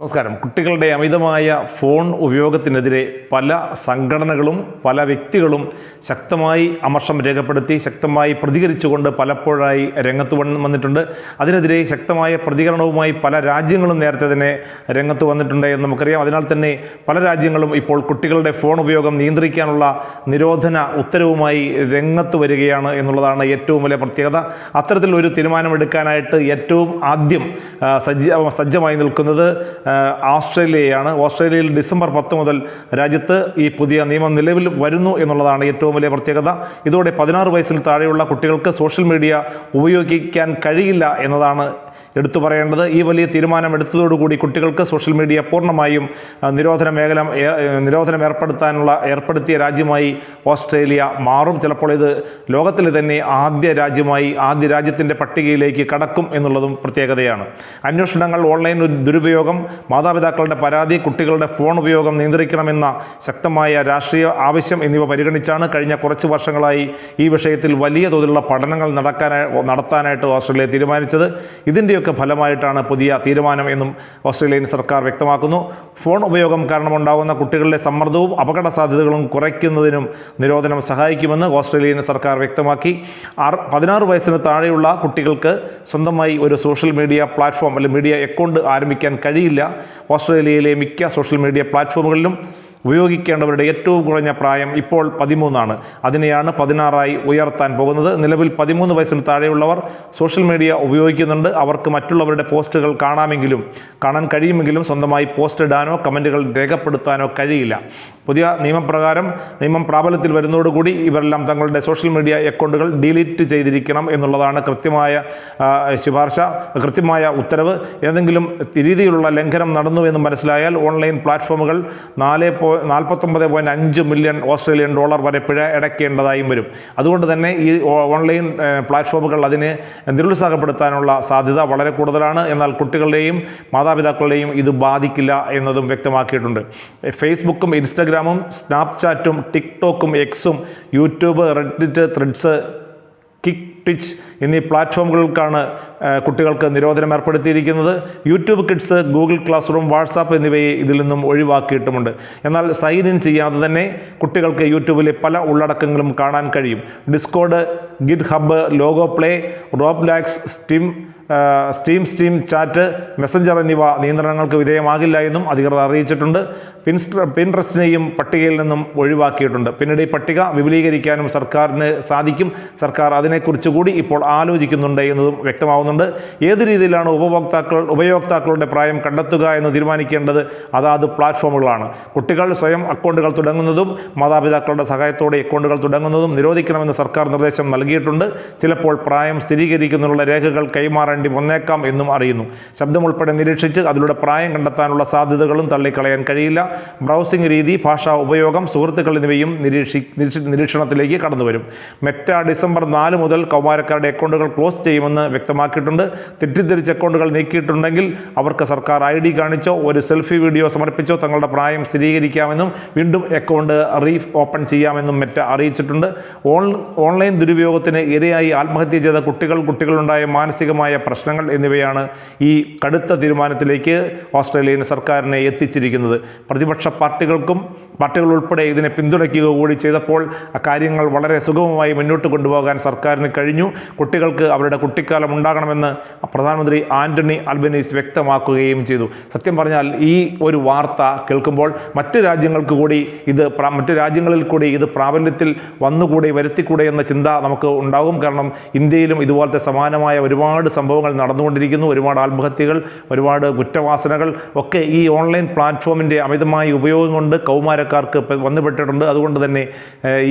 നമസ്കാരം. കുട്ടികളുടെ അമിതമായ ഫോൺ ഉപയോഗത്തിനെതിരെ പല സംഘടനകളും പല വ്യക്തികളും ശക്തമായി അമർഷം രേഖപ്പെടുത്തി ശക്തമായി പ്രതികരിച്ചുകൊണ്ട് പലപ്പോഴായി രംഗത്ത് വന്നിട്ടുണ്ട്. അതിനെതിരെ ശക്തമായ പ്രതികരണവുമായി പല രാജ്യങ്ങളും നേരത്തെ തന്നെ രംഗത്ത് വന്നിട്ടുണ്ട് എന്ന് നമുക്കറിയാം. അതിനാൽ തന്നെ പല രാജ്യങ്ങളും ഇപ്പോൾ കുട്ടികളുടെ ഫോൺ ഉപയോഗം നിയന്ത്രിക്കാനുള്ള നിരോധന ഉത്തരവുമായി രംഗത്ത് വരികയാണ് എന്നുള്ളതാണ് ഏറ്റവും വലിയ പ്രത്യേകത. അത്തരത്തിലൊരു തീരുമാനമെടുക്കാനായിട്ട് ഏറ്റവും ആദ്യം സജ്ജ സജ്ജമായി നിൽക്കുന്നത് ആ, ഓസ്ട്രേലിയയാണ് ഓസ്ട്രേലിയയിൽ ഡിസംബർ പത്ത് മുതൽ രാജ്യത്ത് ഈ പുതിയ നിയമം നിലവിൽ വരുന്നു എന്നുള്ളതാണ് ഏറ്റവും വലിയ പ്രത്യേകത. ഇതോടെ പതിനാറ് വയസ്സിൽ താഴെയുള്ള കുട്ടികൾക്ക് സോഷ്യൽ മീഡിയ ഉപയോഗിക്കാൻ കഴിയില്ല എന്നതാണ് എടുത്തു പറയേണ്ടത് ഈ വലിയ തീരുമാനം എടുത്തതോടുകൂടി കുട്ടികൾക്ക് സോഷ്യൽ മീഡിയ പൂർണമായും നിരോധന മേഖല നിരോധനം ഏർപ്പെടുത്താനുള്ള ഏർപ്പെടുത്തിയ രാജ്യമായി ഓസ്ട്രേലിയ മാറും. ചിലപ്പോൾ ഇത് ലോകത്തിൽ തന്നെ ആദ്യ രാജ്യമായി ആദ്യ രാജ്യത്തിന്റെ പട്ടികയിലേക്ക് കടക്കും എന്നുള്ളതും പ്രത്യേകതയാണ്. അന്വേഷണങ്ങൾ ഓൺലൈൻ ദുരുപയോഗം മാതാപിതാക്കളുടെ പരാതി കുട്ടികളുടെ ഫോൺ ഉപയോഗം നിയന്ത്രിക്കണമെന്ന ശക്തമായ രാഷ്ട്രീയ ആവശ്യം എന്നിവ പരിഗണിച്ചാണ് കഴിഞ്ഞ കുറച്ച് വർഷങ്ങളായി ഈ വിഷയത്തിൽ വലിയ തോതിലുള്ള പഠനങ്ങൾ നടക്കാനായി നടത്താനായിട്ട് ഓസ്ട്രേലിയ തീരുമാനിച്ചത്. ഇതിന്റെയൊക്കെ ഫലമായിട്ടാണ് പുതിയ തീരുമാനം എന്നും ഓസ്ട്രേലിയൻ സർക്കാർ വ്യക്തമാക്കുന്നു. ഫോൺ ഉപയോഗം കാരണമുണ്ടാകുന്ന കുട്ടികളുടെ സമ്മർദ്ദവും അപകട സാധ്യതകളും കുറയ്ക്കുന്നതിനും നിരോധനം സഹായിക്കുമെന്ന് ഓസ്ട്രേലിയൻ സർക്കാർ വ്യക്തമാക്കി. ആറ് പതിനാറ് വയസ്സിന് താഴെയുള്ള കുട്ടികൾക്ക് സ്വന്തമായി ഒരു സോഷ്യൽ മീഡിയ പ്ലാറ്റ്ഫോം അല്ലെങ്കിൽ മീഡിയ അക്കൗണ്ട് ആരംഭിക്കാൻ കഴിയില്ല. ഓസ്ട്രേലിയയിലെ മിക്ക സോഷ്യൽ മീഡിയ പ്ലാറ്റ്ഫോമുകളിലും ഉപയോഗിക്കേണ്ടവരുടെ ഏറ്റവും കുറഞ്ഞ പ്രായം ഇപ്പോൾ പതിമൂന്നാണ്. അതിനെയാണ് പതിനാറായി ഉയർത്താൻ പോകുന്നത്. നിലവിൽ പതിമൂന്ന് വയസ്സിന് താഴെയുള്ളവർ സോഷ്യൽ മീഡിയ ഉപയോഗിക്കുന്നുണ്ട്. അവർക്ക് മറ്റുള്ളവരുടെ പോസ്റ്റുകൾ കാണാമെങ്കിലും കാണാൻ കഴിയുമെങ്കിലും സ്വന്തമായി പോസ്റ്റ് ഇടാനോ കമന്റുകൾ രേഖപ്പെടുത്താനോ കഴിയില്ല. പുതിയ നിയമപ്രകാരം നിയമം പ്രാബല്യത്തിൽ വരുന്നതോടുകൂടി ഇവരെല്ലാം തങ്ങളുടെ സോഷ്യൽ മീഡിയ അക്കൗണ്ടുകൾ ഡിലീറ്റ് ചെയ്തിരിക്കണം എന്നുള്ളതാണ് കൃത്യമായ ശുപാർശ കൃത്യമായ ഉത്തരവ്. ഏതെങ്കിലും രീതിയിലുള്ള ലംഘനം നടന്നു എന്ന് മനസ്സിലായാൽ ഓൺലൈൻ പ്ലാറ്റ്ഫോമുകൾ നാല് പോ നാൽപ്പത്തൊമ്പത് പോയിന്റ് അഞ്ച് മില്യൺ ഓസ്ട്രേലിയൻ ഡോളർ വരെ പിഴ അടയ്ക്കേണ്ടതായും വരും. അതുകൊണ്ട് തന്നെ ഈ ഓൺലൈൻ പ്ലാറ്റ്ഫോമുകൾ അതിനെ നിരുത്സാഹപ്പെടുത്താനുള്ള സാധ്യത വളരെ കൂടുതലാണ്. എന്നാൽ കുട്ടികളുടെയും മാതാപിതാക്കളുടെയും ഇത് ബാധിക്കില്ല എന്നതും വ്യക്തമാക്കിയിട്ടുണ്ട്. ഫേസ്ബുക്കും ഇൻസ്റ്റഗ്രാമും സ്നാപ്ചാറ്റും ടിക്ടോക്കും എക്സും YouTube Reddit Threads Kick Twitch എന്നീ പ്ലാറ്റ്ഫോമുകൾക്കാണ് കുട്ടികൾക്ക് നിരോധനം ഏർപ്പെടുത്തിയിരിക്കുന്നത് YouTube kids Google classroom WhatsApp എന്നിവയെ ഇതിൽ നിന്നും ഒഴിവാക്കിയിട്ടുമുണ്ട്. എന്നാൽ സൈൻ ഇൻ ചെയ്യാതെ തന്നെ കുട്ടികൾക്ക് യൂട്യൂബിലെ പല ഉള്ളടക്കങ്ങളും കാണാൻ കഴിയും. Discord GitHub Lego play Roblox Steam Steam Steam chat Messenger എന്നിവ നിയന്ത്രണങ്ങൾക്ക് വിധേയമാകില്ല എന്നും അധികൃതർ അറിയിച്ചിട്ടുണ്ട്. പിൻസ്ട്ര പിൻട്രസ്റ്റിനെയും പട്ടികയിൽ നിന്നും ഒഴിവാക്കിയിട്ടുണ്ട്. പിന്നീട് ഈ പട്ടിക വിപുലീകരിക്കാനും സർക്കാരിന് സാധിക്കും. സർക്കാർ അതിനെക്കുറിച്ച് കൂടി ഇപ്പോൾ ആലോചിക്കുന്നുണ്ട് എന്നതും വ്യക്തമാവുന്നുണ്ട് ഏത് രീതിയിലാണ് ഉപഭോക്താക്കൾ ഉപയോക്താക്കളുടെ പ്രായം കണ്ടെത്തുക എന്ന് തീരുമാനിക്കേണ്ടത്? അതാത് പ്ലാറ്റ്ഫോമുകളാണ്. കുട്ടികൾ സ്വയം അക്കൗണ്ടുകൾ തുടങ്ങുന്നതും മാതാപിതാക്കളുടെ സഹായത്തോടെ അക്കൗണ്ടുകൾ തുടങ്ങുന്നതും നിരോധിക്കണമെന്ന് സർക്കാർ നിർദ്ദേശം നൽകിയിട്ടുണ്ട്. ചിലപ്പോൾ പ്രായം സ്ഥിരീകരിക്കുന്നതിനുള്ള രേഖകൾ കൈമാറേണ്ടി വന്നേക്കാം എന്നും അറിയുന്നു. ശബ്ദം ഉൾപ്പെടെ നിരീക്ഷിച്ച് അതിലൂടെ പ്രായം കണ്ടെത്താനുള്ള സാധ്യതകളും തള്ളിക്കളയാൻ കഴിയില്ല. ബ്രൗസിംഗ് രീതി ഭാഷാ ഉപയോഗം സുഹൃത്തുക്കൾ എന്നിവയും നിരീക്ഷി നിരീക്ഷി- നിരീക്ഷണത്തിലേക്ക് കടന്നുവരും. മെറ്റ ഡിസംബർ നാല് മുതൽ കൗമാരക്കാരുടെ അക്കൗണ്ടുകൾ ക്ലോസ് ചെയ്യുമെന്ന് വ്യക്തമാക്കിയിട്ടുണ്ട് തെറ്റിദ്ധരിച്ച അക്കൗണ്ടുകൾ നീക്കിയിട്ടുണ്ടെങ്കിൽ അവർക്ക് സർക്കാർ ഐ ഡി കാണിച്ചോ ഒരു സെൽഫി വീഡിയോ സമർപ്പിച്ചോ തങ്ങളുടെ പ്രായം സ്ഥിരീകരിക്കാമെന്നും വീണ്ടും അക്കൗണ്ട് റീ ഓപ്പൺ ചെയ്യാമെന്നും മെറ്റ അറിയിച്ചിട്ടുണ്ട്. ഓൺ ഓൺലൈൻ ദുരുപയോഗത്തിന് ഇരയായി ആത്മഹത്യ ചെയ്ത കുട്ടികൾ കുട്ടികളുണ്ടായ മാനസികമായ പ്രശ്നങ്ങൾ എന്നിവയാണ് ഈ കടുത്ത തീരുമാനത്തിലേക്ക് ഓസ്ട്രേലിയൻ സർക്കാരിനെ എത്തിച്ചിരിക്കുന്നത്. പ്രതിപക്ഷ പാർട്ടികൾക്കും പാർട്ടികൾ ഉൾപ്പെടെ ഇതിനെ പിന്തുണയ്ക്കുക കൂടി ചെയ്തപ്പോൾ കാര്യങ്ങൾ വളരെ സുഗമമായി മുന്നോട്ട് കൊണ്ടുപോകാൻ സർക്കാരിന് കഴിഞ്ഞു. കുട്ടികൾക്ക് അവരുടെ കുട്ടിക്കാലം ഉണ്ടാകണമെന്ന് പ്രധാനമന്ത്രി ആന്റണി അൽബനീസ് വ്യക്തമാക്കുകയും ചെയ്തു. സത്യം പറഞ്ഞാൽ ഈ ഒരു വാർത്ത കേൾക്കുമ്പോൾ മറ്റ് രാജ്യങ്ങൾക്ക് കൂടി ഇത് മറ്റ് രാജ്യങ്ങളിൽ കൂടി ഇത് പ്രാബല്യത്തിൽ വന്നുകൂടി വരുത്തിക്കൂടെ എന്ന ചിന്ത നമുക്ക് ഉണ്ടാകും. കാരണം ഇന്ത്യയിലും ഇതുപോലത്തെ സമാനമായ ഒരുപാട് സംഭവങ്ങൾ നടന്നുകൊണ്ടിരിക്കുന്നു. ഒരുപാട് ആത്മഹത്യകൾ ഒരുപാട് കുറ്റവാസനകൾ ഒക്കെ ഈ ഓൺലൈൻ പ്ലാറ്റ്ഫോമിന്റെ അമിതമായ ഉപയോഗം കൊണ്ട് കൗമാരക്കാർക്ക് വന്നുപെട്ടിട്ടുണ്ട്. അതുകൊണ്ട് തന്നെ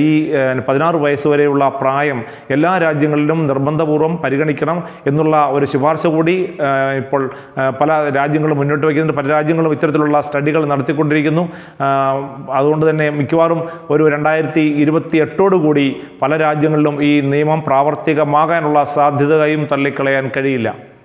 ഈ പതിനാറ് വയസ്സ് വരെയുള്ള പ്രായം എല്ലാ രാജ്യങ്ങളിലും നിർബന്ധപൂർവം പരിഗണിക്കണം എന്നുള്ള ഒരു ശുപാർശ കൂടി ഇപ്പോൾ പല രാജ്യങ്ങളും മുന്നോട്ട് വയ്ക്കുന്നുണ്ട്. പല രാജ്യങ്ങളും ഇത്തരത്തിലുള്ള സ്റ്റഡികൾ നടത്തിക്കൊണ്ടിരിക്കുന്നു. അതുകൊണ്ട് തന്നെ മിക്കവാറും ഒരു രണ്ടായിരത്തി ഇരുപത്തി എട്ടോടുകൂടി പല രാജ്യങ്ങളിലും ഈ നിയമം പ്രാവർത്തികമാകാനുള്ള സാധ്യതയും തള്ളിക്കളയാൻ കഴിയില്ല.